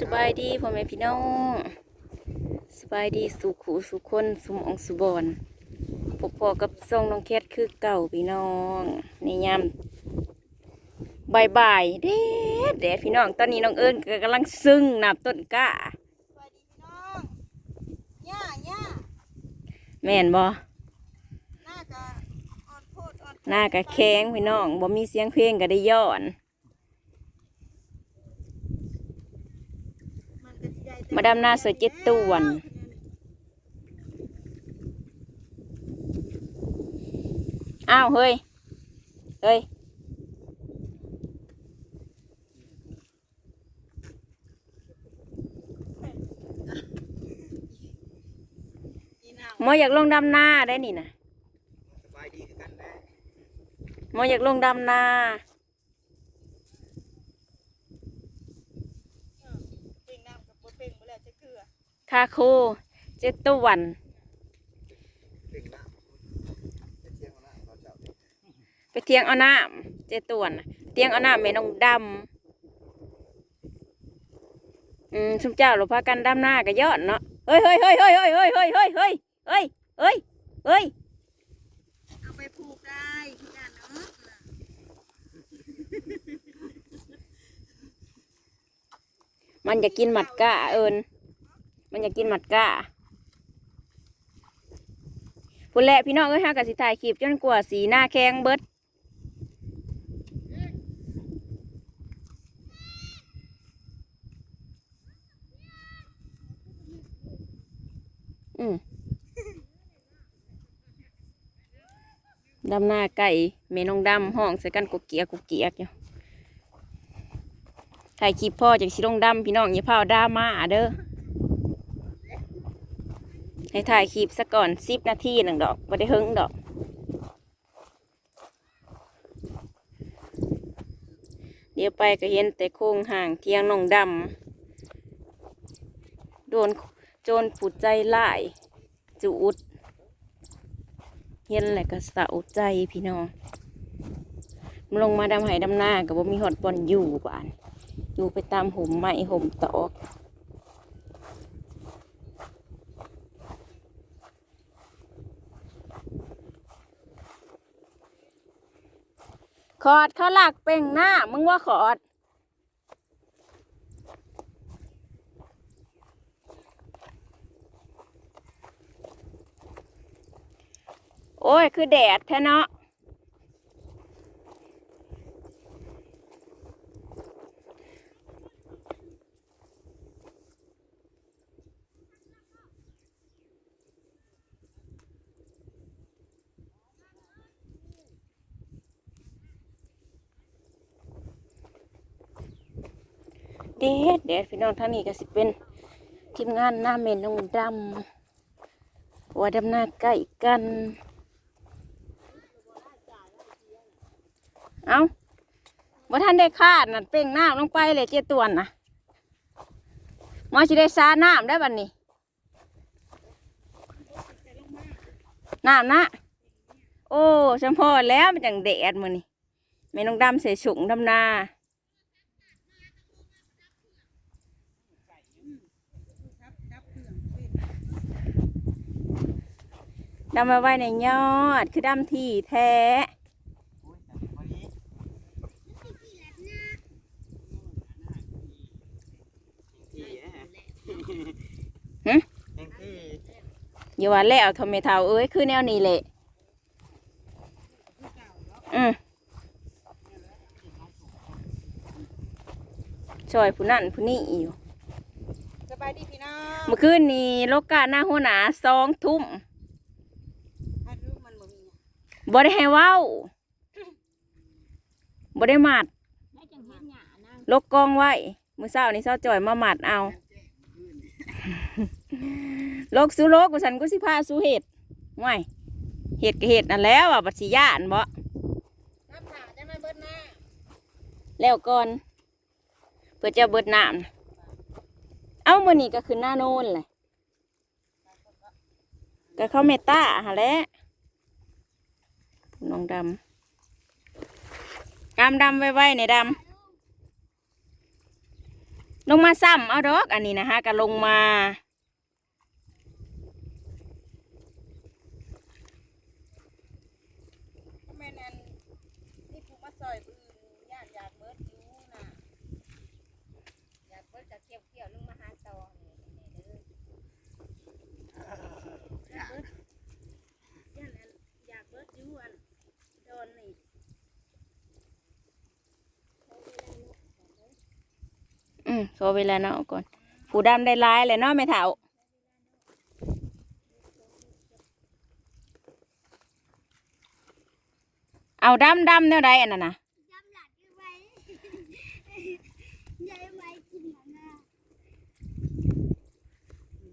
สบายดีพ่อแม่พี่น้องสบายดีสุขูสุคนสุหมองสุบอนพบพอกับทรงน้องแคทคือเก่าพี่น้องในยามบ่ายบ่ายๆแดดแดดพี่น้อง ตอนนี้น้องเอิญก็กำลังซึ้งนับต้นกล้าสวัสดีพี่น้องย่าย่าแม่นบ่หน้ากะอ่อนโพดอ่อนหน้ากะแข็งพี่น้องบ่มีเสียงเพลงก็ได้ย้อนมัน ก็สิได้แต่มาดำหน้าสวยเจ็ดตวนอ้าวเฮ้ย เฮ้ย มออยากลงดำหน้าได้นี่นะสบายดีคือกันะมออยากลงดำหน้า เป่งน้ำกับบ่เป่งบ่แล้วจะเกลือ คาโค เจตวัน ไปเทียงเอาน้ำเจตวนน่ะเทียงเอาน้ำแม่นองดำอืมชุมเจ้าเราพากันดำหน้าก็ยอดเนาะเฮ้ยเฮ้ยเฮ้ยเฮ้ยเฮ้ยเฮ้ยเฮ้ยเฮ้ยเฮ้ยเฮ้ยเฮ้ยเฮ้ยเอาไปผูกได้พี่ยาเนาะมันอยากกินหมัดก้าเอิญ มันอยากกินหมัดก้าพูดแหละพี่น้องเอ้ยฮะกับสิถ่ายคลิปจนกว่าสีหน้าแข็งเบิดดำหน้าไก่เมนองดำห้องใส่กันกุกเกียกุกเกียกอยู่ถ่ายคลิปพ่อจากสิลงดำพี่น้องอย่าเผาดราม่าเด้อ ให้ถ่ายคลิปซะก่อนสิบนาทีหนึ่งดอกไม่ได้หึงดอก เดี๋ยวไปก็เห็นแต่โครงห่างเทียงน้องดำโดนโจรผูดใจไล่จูอุดเห็นแหละก็เศร้าใจพี่น้องลงมาดำไหดำหน้ากับว่ามีหอดบอลอยู่บ้าน อยู่ไปตามห่มไม้ห่มตอก ขอดเขาหลักเป่งหน้า มึงว่าขอด โอ้ย คือแดดแท้เนาะ เดดเด็ดพี่น้องท่างนี้ก็สิเป็นทีมงานหน้าเมนนองดำว่าดำหน้าใกล้กัน เอาว่าท่านได้คาดนั่นเป่งน้ำลงไปเลยเจตวนนะหมอสิได้ซาน้ำได้บัดนนี้น้ำนะ โอ้ชมพอแล้วมันจังแดดมือนี่แม่น้องดำเสียฉุงดำนา ดำมาไว้ในยอด คือดำที่แท้โอ้ยแต่วันนี้ที่แฮะหึแห่งที่อย่าว่าแล้วทำไมเท่าเอ้ยคือแนวนี้แหละอืมช่วยผู้นั่นผู้นี่อยู่สบายดีพี่น้องเมื่อคืนนี้โลกาหน้าหัวหนาสองทุ่ม อันรูปมันบ่มีหยัง บ่ได้ให้เว้าบ่ได้หมัดลกกองไว้มือเศร้านี่เศร้าจ่อยมาหมัดเอาลกสู้ลกกูฉันกูสิพาสู้เห็ดห่วยเห็ดก็เห็ดนั่นแหล้วอะบัดสิย่านบ่น้ำผ่าจะมาเบิดหน้าแล้วก่อนเพื่อจะเบิดน้ำน่ะเอ้ามื้อนี้ก็คือหน้าโน่นแหละก็เข้าเมตตาหาแหล้ว น้องดำกามดำไว้ไว้ในดำลงมาซ้ำเอาดอก อันนี้นะฮะก็ลงมา ก็แม่นอันนี่ผูกมาซอยปืนย่านอยากเบิดอยู่น่ะ อยากเปิดจะเกี่ยวเกี่ยวลงมาหาตอนี่นี่เด้อ ย่านอันอยากเบิดอยู่อันโดนนี่ อืมโซเวลาเนาะก่อน ผู้ดำได้ร้ายเลยเนาะไม่เท่าเอาดำดำแนวใดอันนั้นนะยำหลัดไว้ยายไว้กินหน้า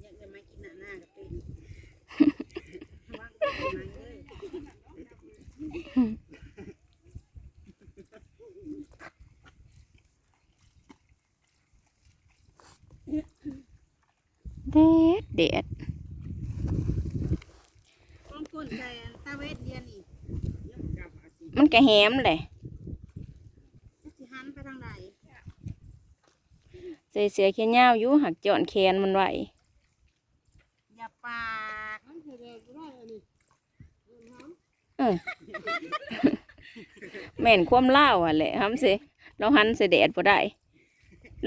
อยากจะมากินหน้าหน้ากับเป็นวางไว้เลย เดดเด็ดมันตาเวทเดียนี่มันกระแหมเลยใดเสียเสียแค่เงาวอยู่หักจอนแขนมันไหวอย่าปากเออแม่นความเล่าอะแหละฮัมสิเราหันเสแดดพอได้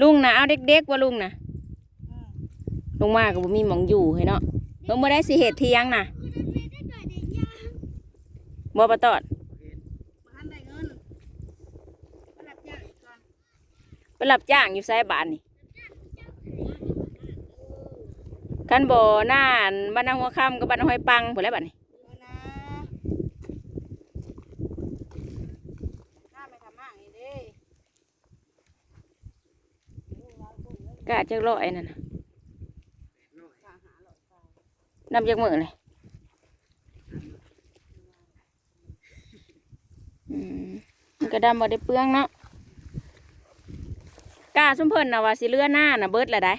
ลุงนะเอาเด็กๆว่าลุงนะ ลงมาก็บ่มีหมองอยู่ให้เนาะเพิ่งบ่ได้สิเหตุเที่ยงนะบ่ปะตอดบ่ทันได้เงินมารับจ้างอีกก่อนไปรับจ้างอยู่ไสบ้านนี่คันบ่หน้าอันบ้านนางหัวค่ำกับบ้านนางห้อยปังพุ่นแหล้วบัดนี้เอานะข้าไม่ทำมากนี่เด้กะจักร้อยนั่นน่ะ ข้าหาหลอดไฟ นำจักมือเลยอืมมันก็ดำบ่ได้เปลืองเนาะกาซุมเพิ่นนะว่าสิเลือหน้านะเบิดละได้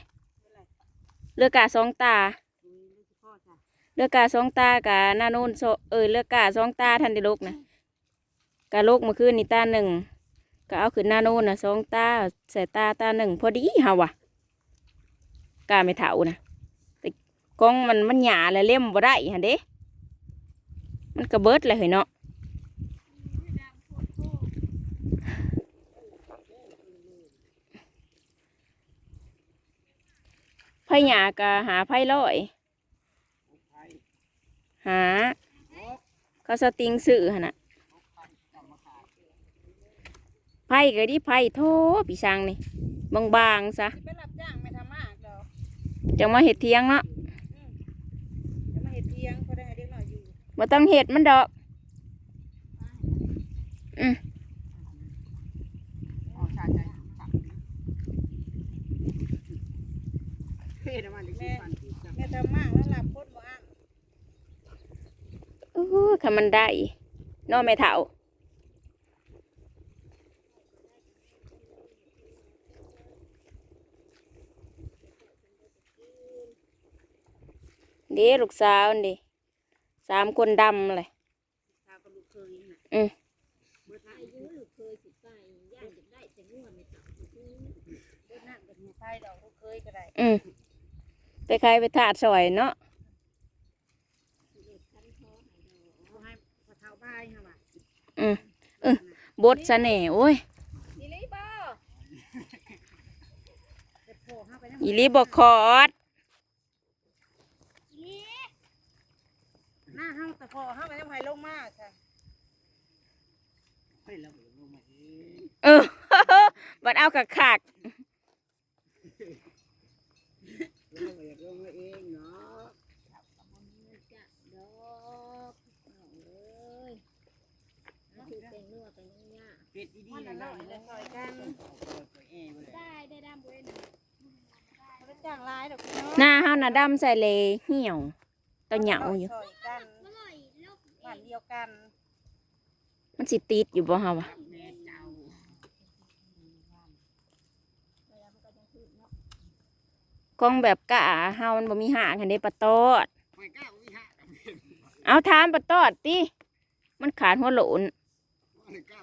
เลือกกาสองตา เลือกกาสองตากะหน้านู่นโซเอ้ยเลือกกาสองตาทันได้ลกนะกะลกเมื่อคืนนี่ตาหนึ่งก็เอาขึ้นหน้านู่นนะสองตาใส่ตาตาหนึ่งพอดีเฮาว่ะกาไม่เถานะ กล้องมันมันหยาและเล่มบ่ได้หันเด้ มันกระเบิดเลยเฮ้ยเนาะไผ่หยากะหาไผ่ร้อย หาเขาสติงสื่อหนน่ะไผ่ก็ดิไผ่โทพี่ช่างนี่ บางๆซะสิไปรับจ้างไม่ทำมากดอกจังมาเห็ดเทียงเนาะจะมาเห็ดเทียงเพราะได้ให้เด็กหน่อย อยู่มาต้องเห็ดมันดอกอ๋อชาใจเพ่น้ำมันแม่แม่ทำมากแล้วหลับพ้นบ่อ้างอู้คำมันได้เนอไม่เท่าเด้ลูกสาวนี่ สามคนดำเลยชาวกับลูกเคยน่ะอืมเบิดน้ำอายุลูกเคยสิไปย่านจะได้แต่ง่วงไม่ต่ำเบิดน้ำเบิดหัวไฟดอกลูกเคยก็ได้อืมไปใครไปถาดสวยเนาะเอาให้พอเท้าบ้ายค่ะว่ะอืมเออบดเสน่ห์โอ้ยนี่เลยบ่เด็ดโผล่เข้าไปน้ำอีหลีบกคอด หน้าห้างแต่พอเข้าไปน้ำไผ่ลงมากค่ะเฮ้ยเราลงมาเองเออ บัดเอากะขากลงมาลงมาเองเนาะจะดอกเอาเอ้ยเอาถือแต่งนัวแต่งง่ายเป็ดดีๆนะเนาะจะซอยกันได้ได้ดำเว้ยนะเขาจะจ้างร้ายดอกพี่หเนาะน้าเฮาน่ะดำใส่เลยเหี่ยวตะเหยาอยู่ ซอย กันมันสิติดอยู่บ่เฮาวะแม่เจ้าแล้วมันก็ยังคืนเนาะกล้องแบบกะเฮามันบ่มีหางหันเด้ปะตอด ไม่กล้าวิหารเอาถามปะตอดติมันขาดหัวโหลนไม่กล้า